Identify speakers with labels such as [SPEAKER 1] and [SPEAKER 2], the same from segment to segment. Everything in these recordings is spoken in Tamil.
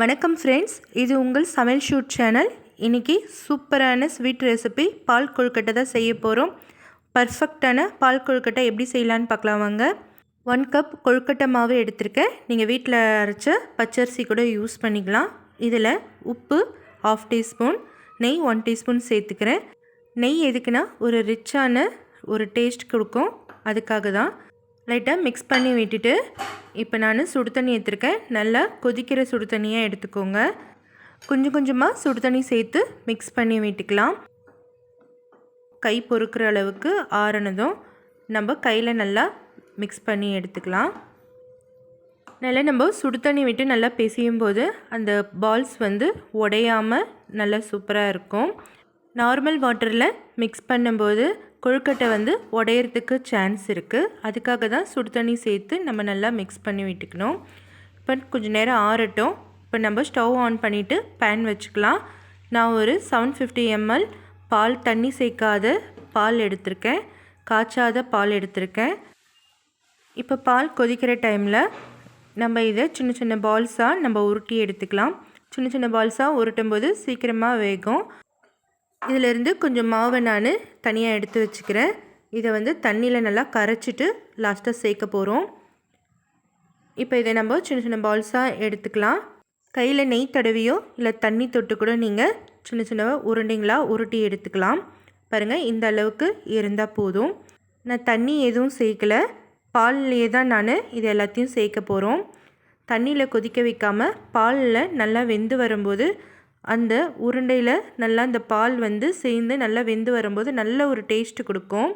[SPEAKER 1] வணக்கம் ஃப்ரெண்ட்ஸ் இது உங்கள் சமையல் ஷூட் சேனல் இன்றைக்கி சூப்பரான ஸ்வீட் ரெசிபி பால் கொழுக்கட்டை தான் செய்ய போகிறோம் பர்ஃபெக்டான பால் கொழுக்கட்டை எப்படி செய்யலான்னு பார்க்கலாம் வாங்க. ஒன் கப் கொழுக்கட்டை மாவு எடுத்திருக்கேன். நீங்கள் வீட்டில் அரைச்ச பச்சரிசி கூட யூஸ் பண்ணிக்கலாம். இதில் உப்பு ஆஃப் டீஸ்பூன் நெய் ஒன் டீஸ்பூன் சேர்த்துக்கிறேன். நெய் எதுக்குன்னா ஒரு ரிச்சான ஒரு டேஸ்ட் கொடுக்கும். அதுக்காக தான் லைட்டாக மிக்ஸ் பண்ணி விட்டுட்டு இப்போ நான் சுடு தண்ணி எடுத்துருக்கேன். நல்லா கொதிக்கிற சுடு தண்ணியாக எடுத்துக்கோங்க. கொஞ்சம் கொஞ்சமாக சுடு தண்ணி சேர்த்து மிக்ஸ் பண்ணி விட்டுக்கலாம். கை பொறுக்கிற அளவுக்கு ஆறினதும் நம்ம கையில் நல்லா மிக்ஸ் பண்ணி எடுத்துக்கலாம். நல்லா நம்ம சுடு தண்ணி விட்டு நல்லா பிசையும் போது அந்த பால்ஸ் வந்து உடையாமல் நல்லா சூப்பராக இருக்கும். நார்மல் வாட்டரில் மிக்ஸ் பண்ணும்போது கொழுக்கட்டை வந்து உடையிறதுக்கு சான்ஸ் இருக்குது அதுக்காக தான் சுடு தண்ணி சேர்த்து நம்ம நல்லா மிக்ஸ் பண்ணி விட்டுக்கணும். இப்போ கொஞ்சம் நேரம் ஆறட்டும். இப்போ நம்ம ஸ்டவ் ஆன் பண்ணிவிட்டு பேன் வச்சுக்கலாம். நான் ஒரு செவன் ஃபிஃப்டி எம்எல் பால் தண்ணி சேர்க்காத பால் எடுத்திருக்கேன். காய்ச்சாத பால் எடுத்திருக்கேன். இப்போ பால் கொதிக்கிற டைமில் நம்ம இதை சின்ன சின்ன பால்ஸாக நம்ம உருட்டி எடுத்துக்கலாம். சின்ன சின்ன பால்ஸாக உருட்டும் போது சீக்கிரமாக வேகும். இதிலேருந்து கொஞ்சம் மாவை நான் தனியாக எடுத்து வச்சுக்கிறேன். இதை வந்து தண்ணியில் நல்லா கரைச்சிட்டு லாஸ்ட்டாக சேர்க்க போகிறோம் இப்போ இதை நம்ம சின்ன சின்ன பால்ஸாக எடுத்துக்கலாம். கையில் நெய் தடவியோ இல்லை தண்ணி தொட்டு கூட நீங்கள் சின்ன சின்ன உருண்டைங்களாக உருட்டி எடுத்துக்கலாம். பாருங்கள் இந்த அளவுக்கு இருந்தால் போதும். நான் தண்ணி எதுவும் சேர்க்கலை. பால்லையே தான் நான் இது எல்லாத்தையும் சேர்க்க போகிறோம் தண்ணியில் கொதிக்க வைக்காமல் பாலில் நல்லா வெந்து வரும்போது அந்த உருண்டையில் நல்லா அந்த பால் வந்து சேர்ந்து நல்லா வெந்து வரும்போது நல்ல ஒரு டேஸ்ட்டு கொடுக்கும்.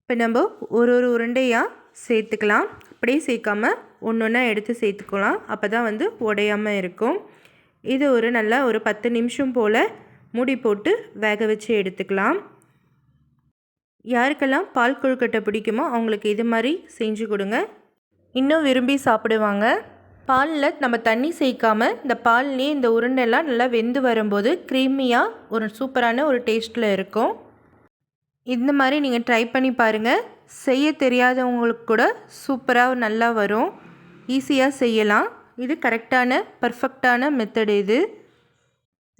[SPEAKER 1] இப்போ நம்ம ஒரு ஒரு உருண்டையாக சேர்த்துக்கலாம். அப்படியே சேர்க்காம ஒன்று ஒன்றா எடுத்து சேர்த்துக்கலாம். அப்போ தான் வந்து உடையாமல் இருக்கும். இது ஒரு நல்லா ஒரு பத்து நிமிஷம் போல் மூடி போட்டு வேக வச்சு எடுத்துக்கலாம். யாருக்கெல்லாம் பால் கொழுக்கட்டை பிடிக்குமோ அவங்களுக்கு இது மாதிரி செஞ்சு கொடுங்க. இன்னும் விரும்பி சாப்பிடுவாங்க. பாலில் நம்ம தண்ணி சேர்க்காமல் இந்த பால்லேயே இந்த உருண்டெல்லாம் நல்லா வெந்து வரும்போது க்ரீமியாக ஒரு சூப்பரான ஒரு டேஸ்ட்டில் இருக்கும். இந்த மாதிரி நீங்கள் ட்ரை பண்ணி பாருங்கள் செய்ய தெரியாதவங்களுக்கு கூட சூப்பராக நல்லா வரும். ஈஸியாக செய்யலாம். இது கரெக்டான பர்ஃபெக்டான மெத்தடு இது.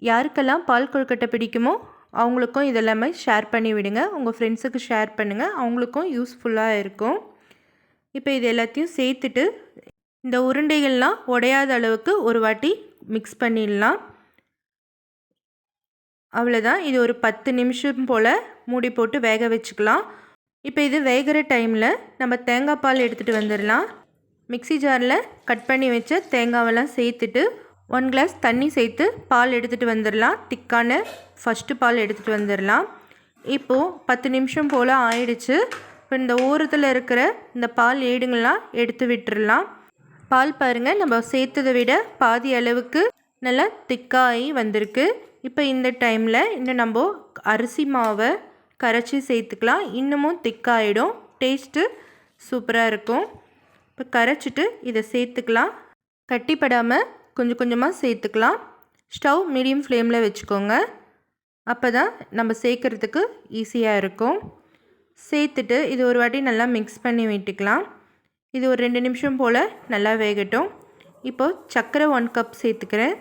[SPEAKER 1] யாருக்கெல்லாம் பால் கொழுக்கட்டை பிடிக்குமோ அவங்களுக்கும் இதெல்லாமே ஷேர் பண்ணி விடுங்க. உங்கள் ஃப்ரெண்ட்ஸுக்கு ஷேர் பண்ணுங்கள் அவங்களுக்கும் யூஸ்ஃபுல்லாக இருக்கும். இப்போ இது எல்லாத்தையும் சேர்த்துட்டு இந்த உருண்டைகள்லாம் உடையாத அளவுக்கு ஒரு வாட்டி மிக்ஸ் பண்ணிடலாம். அவ்வளோதான் இது ஒரு பத்து நிமிஷம் போல் மூடி போட்டு வேக வச்சுக்கலாம். இப்போ இது வேகிற டைமில் நம்ம தேங்காய் பால் எடுத்துகிட்டு வந்துடலாம். மிக்சி ஜாரில் கட் பண்ணி வச்ச தேங்காவெல்லாம் சேர்த்துட்டு ஒன் கிளாஸ் தண்ணி சேர்த்து பால் எடுத்துகிட்டு வந்துடலாம். திக்கான ஃபஸ்ட்டு பால் எடுத்துகிட்டு வந்துடலாம். இப்போது பத்து நிமிஷம் போல் ஆயிடுச்சு. இப்போ இந்த ஓரத்தில் இருக்கிற இந்த பால் ஏடுங்கள்லாம் எடுத்து விட்டுடலாம். பால் பாருங்கள் நம்ம சேர்த்ததை விட பாதி அளவுக்கு நல்லா திக்காகி வந்திருக்கு. இப்போ இந்த டைமில் இன்னும் நம்ம அரிசி மாவை கரைச்சி சேர்த்துக்கலாம். இன்னமும் திக்காயிடும். டேஸ்ட்டு சூப்பராக இருக்கும். இப்போ கரைச்சிட்டு இதை சேர்த்துக்கலாம். கட்டிப்படாமல் கொஞ்சம் கொஞ்சமாக சேர்த்துக்கலாம். ஸ்டவ் மீடியம் ஃப்ளேமில் வச்சுக்கோங்க. அப்போ தான் நம்ம சேர்க்குறதுக்கு ஈஸியாக இருக்கும். சேர்த்துட்டு இது ஒரு வாட்டி நல்லா மிக்ஸ் பண்ணி விட்டுக்கலாம். இது ஒரு ரெண்டு நிமிஷம் போல் நல்லா வேகட்டும். இப்போது சர்க்கரை ஒன் கப் சேர்த்துக்கிறேன்.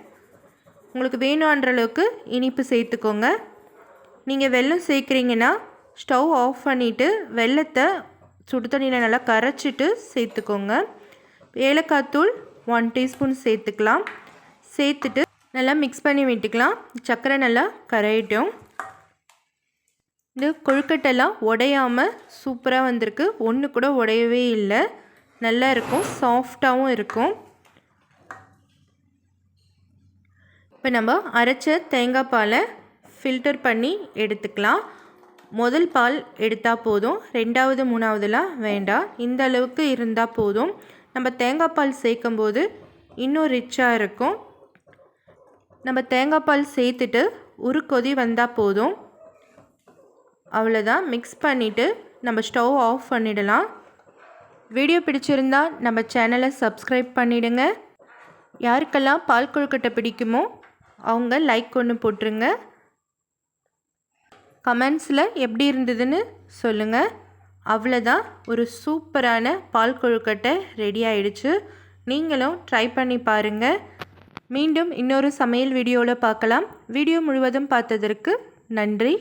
[SPEAKER 1] உங்களுக்கு வேணுன்ற அளவுக்கு இனிப்பு சேர்த்துக்கோங்க. நீங்கள் வெல்லம் சேர்க்குறீங்கன்னா ஸ்டவ் ஆஃப் பண்ணிவிட்டு வெள்ளத்தை சுடு தண்ணியில் நல்லா கரைச்சிட்டு சேர்த்துக்கோங்க. ஏலக்காய் தூள் ஒன் டீஸ்பூன் சேர்த்துக்கலாம். சேர்த்துட்டு நல்லா மிக்ஸ் பண்ணி விட்டுக்கலாம். சர்க்கரை நல்லா கரையிட்டோம். இந்த கொழுக்கட்டெல்லாம் உடையாமல் சூப்பராக வந்திருக்கு. ஒன்று கூட உடையவே இல்லை. நல்லா இருக்கும் சாஃப்டாகவும் இருக்கும். இப்போ நம்ம அரைச்ச தேங்காய் பாலை ஃபில்டர் பண்ணி எடுத்துக்கலாம். முதல் பால் எடுத்தால் போதும் ரெண்டாவது மூணாவதுலாம் வேண்டாம். இந்த அளவுக்கு இருந்தால் போதும். நம்ம தேங்காய் பால் சேர்க்கும்போது இன்னும் ரிச்சாக இருக்கும். நம்ம தேங்காய் பால் சேர்த்துட்டு ஒரு கொதி வந்தால் போதும். அவ்வளோதான் மிக்ஸ் பண்ணிவிட்டு நம்ம ஸ்டவ் ஆஃப் பண்ணிடலாம். வீடியோ பிடிச்சிருந்தா நம்ம சேனலை சப்ஸ்கிரைப் பண்ணிவிடுங்க யாருக்கெல்லாம் பால் கொழுக்கட்டை பிடிக்குமோ அவங்க லைக் ஒன்று போட்டுருங்க. கமெண்ட்ஸில் எப்படி இருந்ததுன்னு சொல்லுங்கள் அவ்வளோதான் ஒரு சூப்பரான பால் கொழுக்கட்டை ரெடி ஆயிடுச்சு. நீங்களும் ட்ரை பண்ணி பாருங்கள் மீண்டும் இன்னொரு சமையல் வீடியோவில் பார்க்கலாம். வீடியோ முழுவதும் பார்த்ததற்கு நன்றி.